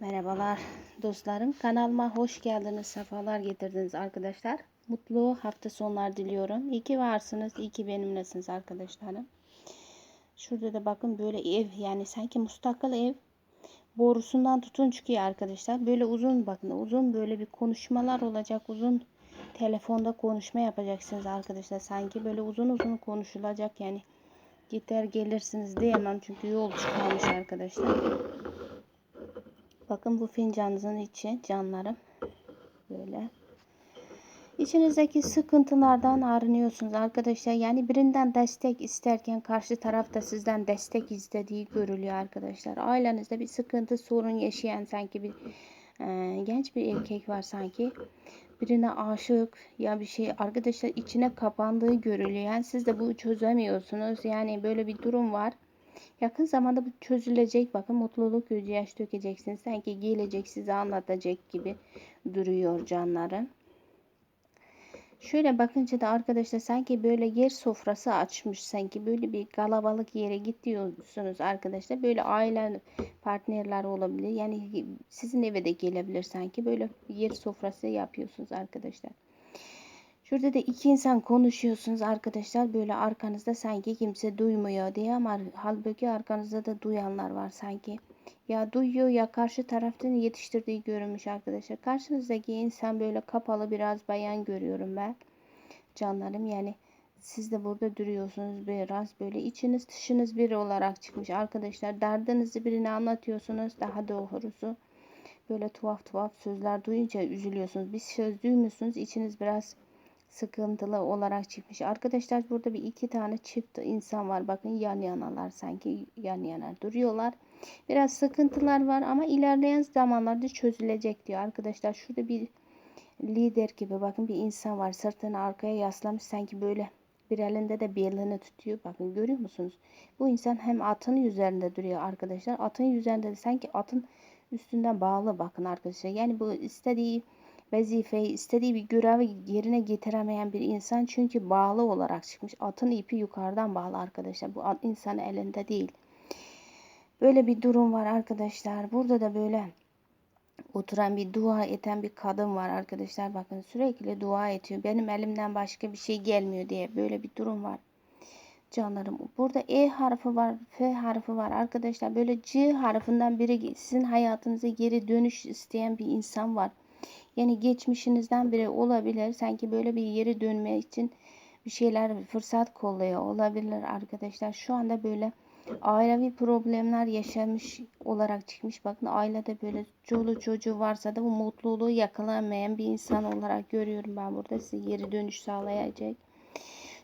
Merhabalar dostlarım. Kanalıma hoş geldiniz. Sefalar getirdiniz arkadaşlar. Mutlu hafta sonlar diliyorum. İyi ki varsınız. iyi ki benimlesiniz arkadaşlarım. Şurada da bakın böyle ev yani sanki mustakil ev borusundan tutun çıkıyor arkadaşlar. Böyle uzun bakın uzun böyle bir konuşmalar olacak. Uzun telefonda konuşma yapacaksınız arkadaşlar. Sanki böyle uzun uzun konuşulacak yani. Gider gelirsiniz diyemem çünkü yol çıkarmış arkadaşlar. Bakın bu fincanınızın içi canlarım. Böyle. İçinizdeki sıkıntılardan arınıyorsunuz arkadaşlar. Yani birinden destek isterken karşı taraf da sizden destek istediği görülüyor arkadaşlar. Ailenizde bir sıkıntı sorun yaşayan sanki bir e, genç bir erkek var sanki. Birine aşık ya bir şey arkadaşlar içine kapandığı görülüyor. Yani siz de bu çözemiyorsunuz. Yani böyle bir durum var. Yakın zamanda bu çözülecek. Bakın mutluluk gözü yaş dökeceksiniz. Sanki gelecek size anlatacak gibi duruyor canlarım. Şöyle bakınca da arkadaşlar sanki böyle yer sofrası açmış sanki böyle bir kalabalık yere gidiyorsunuz arkadaşlar. Böyle aile partnerler olabilir. Yani sizin eve de gelebilir sanki. Böyle yer sofrası yapıyorsunuz arkadaşlar. Şurada da iki insan konuşuyorsunuz arkadaşlar. Böyle arkanızda sanki kimse duymuyor diye ama halbuki arkanızda da duyanlar var sanki. Ya duyuyor ya karşı taraftan yetiştirdiği görünmüş arkadaşlar. Karşınızdaki insan böyle kapalı biraz bayan görüyorum ben. Canlarım yani siz de burada duruyorsunuz biraz böyle içiniz dışınız biri olarak çıkmış arkadaşlar. Derdinizi birine anlatıyorsunuz daha doğrusu. Böyle tuhaf tuhaf sözler duyunca üzülüyorsunuz. Bir söz duymuyorsunuz içiniz biraz sıkıntılı olarak çıkmış. Arkadaşlar burada bir iki tane çift insan var. Bakın yan yanalar sanki yan yana duruyorlar. Biraz sıkıntılar var ama ilerleyen zamanlarda çözülecek diyor. Arkadaşlar şurada bir lider gibi bakın bir insan var. Sırtını arkaya yaslamış sanki böyle bir elinde de belini tutuyor. Bakın görüyor musunuz? Bu insan hem atın üzerinde duruyor arkadaşlar. Atın üzerinde de sanki atın üstünden bağlı bakın arkadaşlar. Yani bu istediği vazifeyi, istediği bir görevi yerine getiremeyen bir insan çünkü bağlı olarak çıkmış. Atın ipi yukarıdan bağlı arkadaşlar. Bu insan elinde değil. Böyle bir durum var arkadaşlar. Burada da böyle oturan bir dua eden bir kadın var arkadaşlar. Bakın sürekli dua ediyor. Benim elimden başka bir şey gelmiyor diye böyle bir durum var. Canlarım burada E harfi var, F harfi var arkadaşlar. Böyle C harfinden biri sizin hayatınıza geri dönüş isteyen bir insan var. Yani geçmişinizden biri olabilir. Sanki böyle bir yeri dönme için bir şeyler fırsat kolluyor olabilir arkadaşlar. Şu anda böyle ailevi problemler yaşamış olarak çıkmış. Bakın ailede böyle çoluğu çocuğu varsa da bu mutluluğu yakalayamayan bir insan olarak görüyorum ben burada. Size geri dönüş sağlayacak.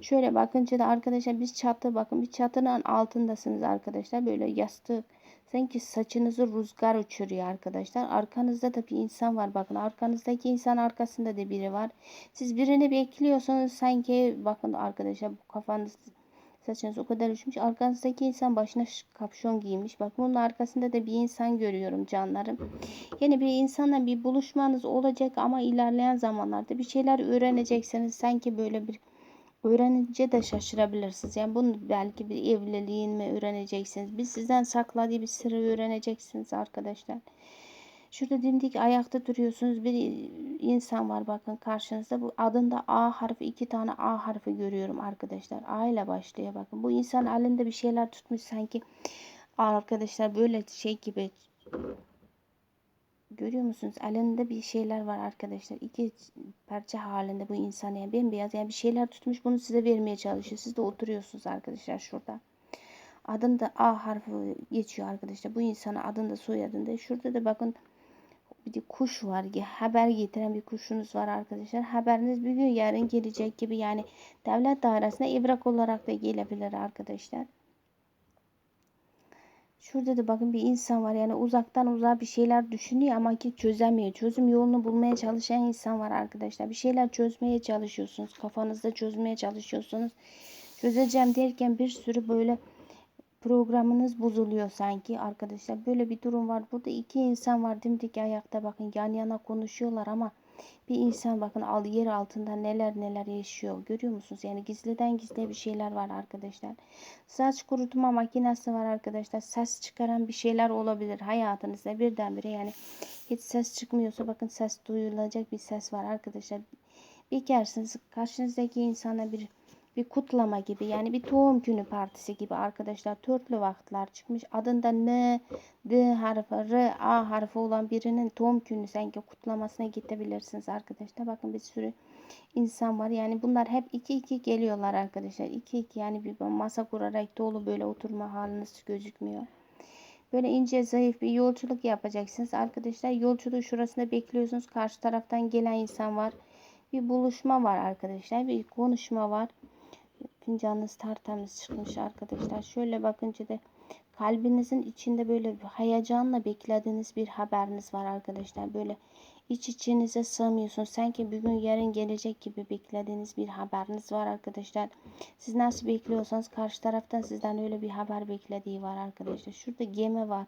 Şöyle bakınca da arkadaşlar biz çatı bakın bir çatının altındasınız arkadaşlar. Böyle yastık sanki saçınızı rüzgar uçuruyor arkadaşlar. Arkanızda da bir insan var. Bakın arkanızdaki insan arkasında da biri var. Siz birini bekliyorsanız sanki bakın arkadaşlar bu kafanız saçınız o kadar uçmuş. Arkanızdaki insan başına kapşon giymiş. Bak bunun arkasında da bir insan görüyorum canlarım. Yani bir insanla bir buluşmanız olacak ama ilerleyen zamanlarda bir şeyler öğreneceksiniz. Sanki böyle bir öğrenince de şaşırabilirsiniz. Yani bunu belki bir evliliğin mi öğreneceksiniz. Bir sizden sakladığı bir sırrı öğreneceksiniz arkadaşlar. Şurada dimdik ayakta duruyorsunuz. Bir insan var bakın karşınızda. Bu adında A harfi iki tane A harfi görüyorum arkadaşlar. A ile başlıyor bakın. Bu insan elinde bir şeyler tutmuş sanki. Arkadaşlar böyle şey gibi Görüyor musunuz? Elinde bir şeyler var arkadaşlar. İki parça halinde bu insan yani bembeyaz yani bir şeyler tutmuş bunu size vermeye çalışıyor. Siz de oturuyorsunuz arkadaşlar şurada. Adında A harfi geçiyor arkadaşlar. Bu insanın adında soyadında. Şurada da bakın bir de kuş var. Haber getiren bir kuşunuz var arkadaşlar. Haberiniz bugün yarın gelecek gibi yani devlet dairesine evrak olarak da gelebilir arkadaşlar. Şurada da bakın bir insan var. Yani uzaktan uzağa bir şeyler düşünüyor ama ki çözemiyor. Çözüm yolunu bulmaya çalışan insan var arkadaşlar. Bir şeyler çözmeye çalışıyorsunuz. Kafanızda çözmeye çalışıyorsunuz. Çözeceğim derken bir sürü böyle programınız bozuluyor sanki arkadaşlar. Böyle bir durum var. Burada iki insan var dimdik ayakta bakın yan yana konuşuyorlar ama bir insan bakın al yer altında neler neler yaşıyor. Görüyor musunuz? Yani gizliden gizliye bir şeyler var arkadaşlar. Saç kurutma makinesi var arkadaşlar. Ses çıkaran bir şeyler olabilir hayatınızda birdenbire. Yani hiç ses çıkmıyorsa bakın ses duyulacak bir ses var arkadaşlar. Bir kersiniz karşınızdaki insana bir bir kutlama gibi yani bir doğum günü partisi gibi arkadaşlar törtlü vakitler çıkmış. Adında N, D harfi, R, A harfi olan birinin doğum günü sanki kutlamasına gidebilirsiniz arkadaşlar. Bakın bir sürü insan var. Yani bunlar hep iki iki geliyorlar arkadaşlar. İki iki yani bir masa kurarak dolu böyle oturma haliniz gözükmüyor. Böyle ince zayıf bir yolculuk yapacaksınız. Arkadaşlar yolculuğu şurasında bekliyorsunuz. Karşı taraftan gelen insan var. Bir buluşma var arkadaşlar. Bir konuşma var. Fincanınız tertemiz çıkmış arkadaşlar. Şöyle bakınca da kalbinizin içinde böyle bir heyecanla beklediğiniz bir haberiniz var arkadaşlar. Böyle iç içinize sığmıyorsunuz. Sanki bugün yarın gelecek gibi beklediğiniz bir haberiniz var arkadaşlar. Siz nasıl bekliyorsanız karşı taraftan sizden öyle bir haber beklediği var arkadaşlar. Şurada gemi var.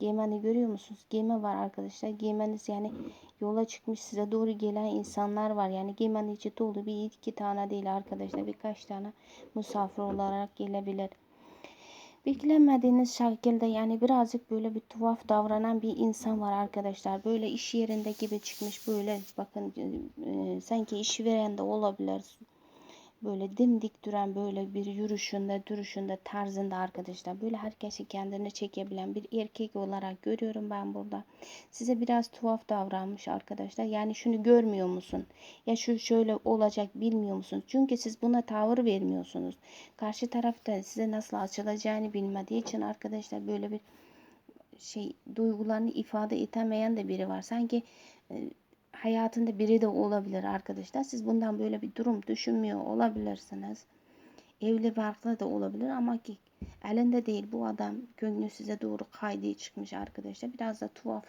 Gemeni görüyor musunuz? Gemi var arkadaşlar. Gemeniz yani yola çıkmış size doğru gelen insanlar var. Yani gemenin içi dolu bir iki tane değil arkadaşlar. Birkaç tane misafir olarak gelebilir. Beklemediğiniz şekilde yani birazcık böyle bir tuhaf davranan bir insan var arkadaşlar. Böyle iş yerinde gibi çıkmış böyle bakın e, sanki işveren de olabilir böyle dimdik duran böyle bir yürüyüşünde, duruşunda, tarzında arkadaşlar. Böyle herkesi kendine çekebilen bir erkek olarak görüyorum ben burada. Size biraz tuhaf davranmış arkadaşlar. Yani şunu görmüyor musun? Ya şu şöyle olacak bilmiyor musunuz? Çünkü siz buna tavır vermiyorsunuz. Karşı tarafta size nasıl açılacağını bilmediği için arkadaşlar böyle bir şey duygularını ifade edemeyen de biri var. Sanki e, hayatında biri de olabilir arkadaşlar. Siz bundan böyle bir durum düşünmüyor olabilirsiniz. Evli barklı da olabilir ama ki elinde değil bu adam gönlü size doğru kaydığı çıkmış arkadaşlar. Biraz da tuhaf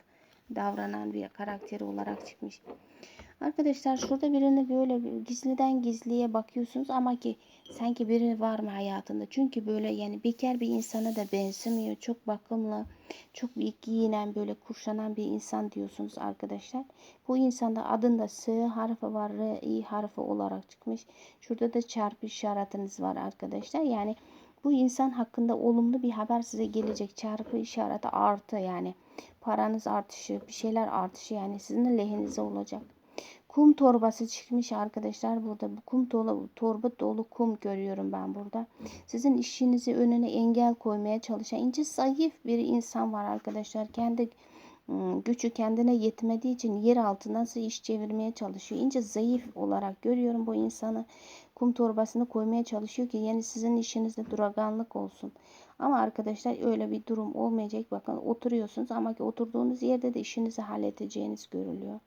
davranan bir karakteri olarak çıkmış. Arkadaşlar şurada birini böyle gizliden gizliye bakıyorsunuz ama ki sanki biri var mı hayatında? Çünkü böyle yani bekar bir insana da benzemiyor. Çok bakımlı, çok giyinen böyle kuşanan bir insan diyorsunuz arkadaşlar. Bu insanda adında S harfi var, R, I harfi olarak çıkmış. Şurada da çarpı işaretiniz var arkadaşlar. Yani bu insan hakkında olumlu bir haber size gelecek. Çarpı işareti artı yani paranız artışı, bir şeyler artışı yani sizin lehinize olacak. Kum torbası çıkmış arkadaşlar burada. Bu kum dolu, torba dolu kum görüyorum ben burada. Sizin işinizi önüne engel koymaya çalışan ince zayıf bir insan var arkadaşlar. Kendi ıı, gücü kendine yetmediği için yer altı nasıl iş çevirmeye çalışıyor. İnce zayıf olarak görüyorum bu insanı. Kum torbasını koymaya çalışıyor ki yani sizin işinizde duraganlık olsun. Ama arkadaşlar öyle bir durum olmayacak. Bakın oturuyorsunuz ama ki oturduğunuz yerde de işinizi halledeceğiniz görülüyor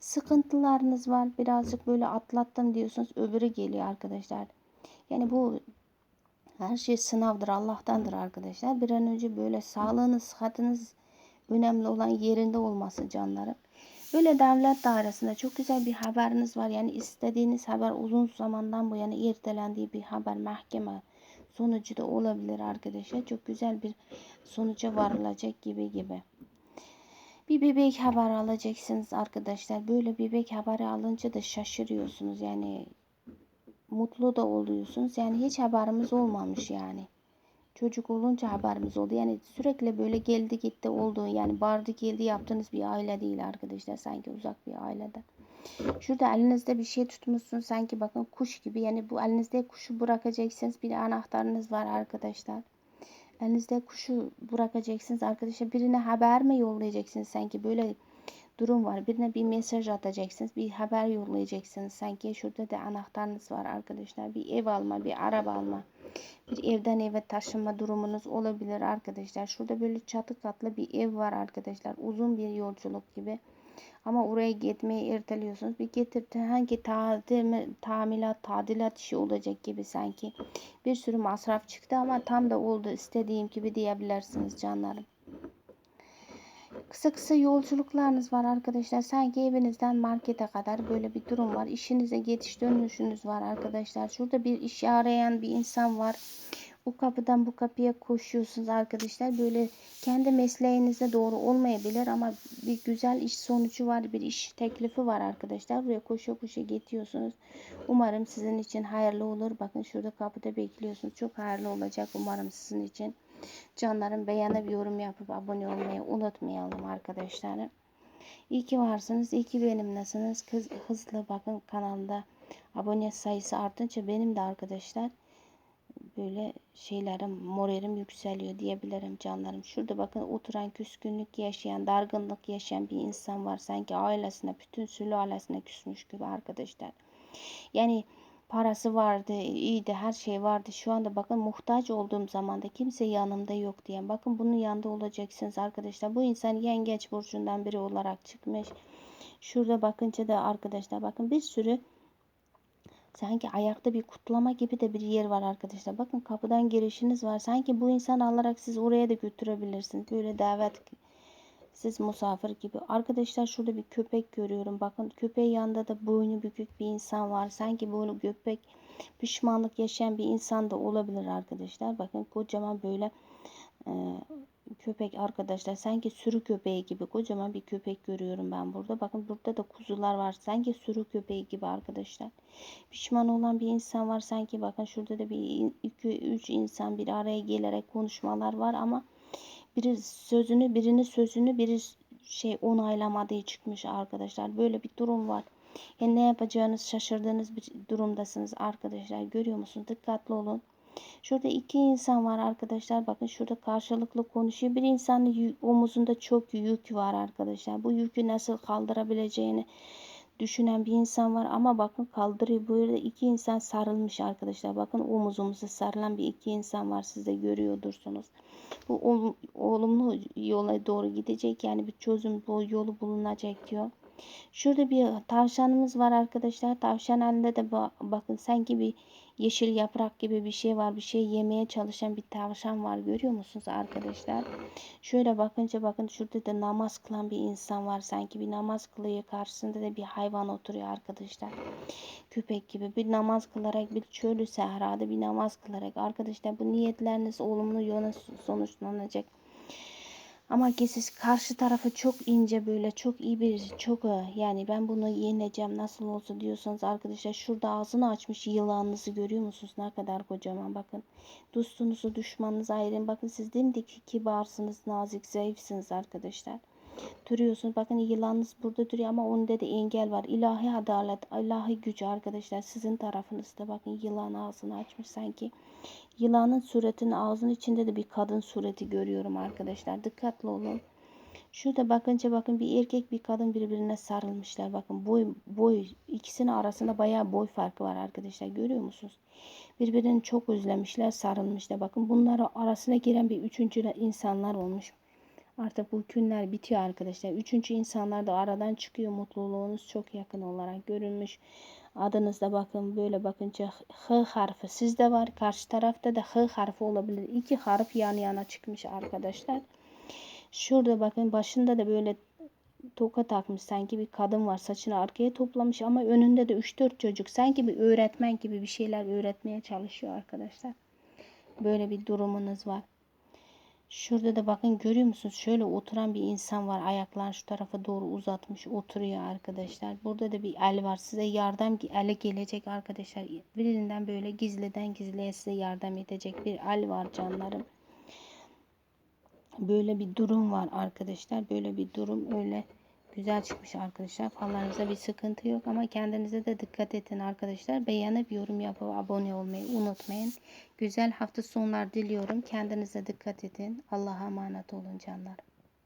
sıkıntılarınız var. Birazcık böyle atlattım diyorsunuz. Öbürü geliyor arkadaşlar. Yani bu her şey sınavdır. Allah'tandır arkadaşlar. Bir an önce böyle sağlığınız, sıhhatiniz önemli olan yerinde olması canlarım. Böyle devlet dairesinde çok güzel bir haberiniz var. Yani istediğiniz haber uzun zamandan bu yana ertelendiği bir haber mahkeme sonucu da olabilir arkadaşlar. Çok güzel bir sonuca varılacak gibi gibi. Bir bebek haber alacaksınız arkadaşlar. Böyle bebek haberi alınca da şaşırıyorsunuz. Yani mutlu da oluyorsunuz. Yani hiç haberimiz olmamış yani. Çocuk olunca haberimiz oldu. Yani sürekli böyle geldi gitti oldu. Yani bardı geldi yaptığınız bir aile değil arkadaşlar. Sanki uzak bir ailede. Şurada elinizde bir şey tutmuşsunuz. Sanki bakın kuş gibi. Yani bu elinizde kuşu bırakacaksınız. Bir anahtarınız var arkadaşlar. Elinizde kuşu bırakacaksınız arkadaşlar. Birine haber mi yollayacaksınız sanki böyle durum var. Birine bir mesaj atacaksınız. Bir haber yollayacaksınız. Sanki şurada da anahtarınız var arkadaşlar. Bir ev alma, bir araba alma. Bir evden eve taşınma durumunuz olabilir arkadaşlar. Şurada böyle çatı katlı bir ev var arkadaşlar. Uzun bir yolculuk gibi. Ama oraya gitmeyi erteliyorsunuz. Bir getirdi hangi tatil, tamilat, tadilat işi olacak gibi sanki. Bir sürü masraf çıktı ama tam da oldu istediğim gibi diyebilirsiniz canlarım. Kısa kısa yolculuklarınız var arkadaşlar. Sanki evinizden markete kadar böyle bir durum var. İşinize geçiş dönüşünüz var arkadaşlar. Şurada bir iş arayan bir insan var. o kapıdan bu kapıya koşuyorsunuz arkadaşlar. Böyle kendi mesleğinize doğru olmayabilir ama bir güzel iş sonucu var, bir iş teklifi var arkadaşlar. Buraya koşa koşa gidiyorsunuz. Umarım sizin için hayırlı olur. Bakın şurada kapıda bekliyorsunuz. Çok hayırlı olacak umarım sizin için. Canlarım beğenip yorum yapıp abone olmayı unutmayalım arkadaşlar. İyi ki varsınız. İyi ki benimlesiniz. Kız, hızlı bakın kanalda abone sayısı artınca benim de arkadaşlar böyle şeylerim moralim yükseliyor diyebilirim canlarım. Şurada bakın oturan küskünlük yaşayan, dargınlık yaşayan bir insan var. Sanki ailesine, bütün sülalesine küsmüş gibi arkadaşlar. Yani parası vardı, iyiydi, her şey vardı. Şu anda bakın muhtaç olduğum zamanda kimse yanımda yok diyen. Bakın bunun yanında olacaksınız arkadaşlar. Bu insan yengeç burcundan biri olarak çıkmış. Şurada bakınca da arkadaşlar bakın bir sürü Sanki ayakta bir kutlama gibi de bir yer var arkadaşlar. Bakın kapıdan girişiniz var. Sanki bu insan alarak siz oraya da götürebilirsiniz. Böyle davet siz misafir gibi. Arkadaşlar şurada bir köpek görüyorum. Bakın köpeğin yanında da boynu bükük bir insan var. Sanki boynu köpek pişmanlık yaşayan bir insan da olabilir arkadaşlar. Bakın kocaman böyle e, köpek arkadaşlar. Sanki sürü köpeği gibi kocaman bir köpek görüyorum ben burada. Bakın burada da kuzular var. Sanki sürü köpeği gibi arkadaşlar. Pişman olan bir insan var. Sanki bakın şurada da bir iki üç insan bir araya gelerek konuşmalar var ama biri sözünü birini sözünü biri şey onaylamadığı çıkmış arkadaşlar. Böyle bir durum var. Yani ne yapacağınız şaşırdığınız bir durumdasınız arkadaşlar. Görüyor musunuz? Dikkatli olun. Şurada iki insan var arkadaşlar. Bakın şurada karşılıklı konuşuyor. Bir insanın omuzunda çok yük var arkadaşlar. Bu yükü nasıl kaldırabileceğini düşünen bir insan var ama bakın kaldırıyor. Böyle iki insan sarılmış arkadaşlar. Bakın omuzumuza sarılan bir iki insan var. Siz de görüyordursunuz. Bu olumlu yola doğru gidecek. Yani bir çözüm bu yolu bulunacak diyor. Şurada bir tavşanımız var arkadaşlar. Tavşan halinde de bakın sanki bir yeşil yaprak gibi bir şey var. Bir şey yemeye çalışan bir tavşan var. Görüyor musunuz arkadaşlar? Şöyle bakınca bakın şurada da namaz kılan bir insan var. Sanki bir namaz kılıyor. Karşısında da bir hayvan oturuyor arkadaşlar. Köpek gibi bir namaz kılarak bir çölü sahrada bir namaz kılarak arkadaşlar bu niyetleriniz olumlu yöne sonuçlanacak. Ama siz karşı tarafı çok ince böyle çok iyi bir çok e, yani ben bunu yeneceğim nasıl olsa diyorsanız arkadaşlar şurada ağzını açmış yılanınızı görüyor musunuz ne kadar kocaman bakın. Dostunuzu düşmanınızı ayırın bakın siz dimdik kibarsınız nazik zayıfsınız arkadaşlar duruyorsunuz. Bakın yılanınız burada duruyor ama onda da engel var. İlahi adalet, ilahi güç arkadaşlar sizin tarafınızda. Bakın yılan ağzını açmış sanki. Yılanın suretinin ağzının içinde de bir kadın sureti görüyorum arkadaşlar. Dikkatli olun. Şurada bakınca bakın bir erkek bir kadın birbirine sarılmışlar. Bakın boy boy ikisinin arasında bayağı boy farkı var arkadaşlar. Görüyor musunuz? Birbirini çok özlemişler, sarılmışlar. Bakın bunların arasına giren bir üçüncü insanlar olmuş. Artık bu günler bitiyor arkadaşlar. Üçüncü insanlar da aradan çıkıyor. Mutluluğunuz çok yakın olarak görünmüş. Adınızda bakın böyle bakınca H harfi sizde var. Karşı tarafta da H harfi olabilir. İki harf yan yana çıkmış arkadaşlar. Şurada bakın başında da böyle toka takmış. Sanki bir kadın var. Saçını arkaya toplamış ama önünde de 3-4 çocuk. Sanki bir öğretmen gibi bir şeyler öğretmeye çalışıyor arkadaşlar. Böyle bir durumunuz var. Şurada da bakın görüyor musunuz? Şöyle oturan bir insan var. Ayaklarını şu tarafa doğru uzatmış oturuyor arkadaşlar. Burada da bir el var. Size yardım eli gelecek arkadaşlar. Birinden böyle gizliden gizliye size yardım edecek bir el var canlarım. Böyle bir durum var arkadaşlar. Böyle bir durum öyle güzel çıkmış arkadaşlar. Fallarınızda bir sıkıntı yok ama kendinize de dikkat edin arkadaşlar. Beğenip yorum yapıp abone olmayı unutmayın. Güzel hafta sonlar diliyorum. Kendinize dikkat edin. Allah'a emanet olun canlarım.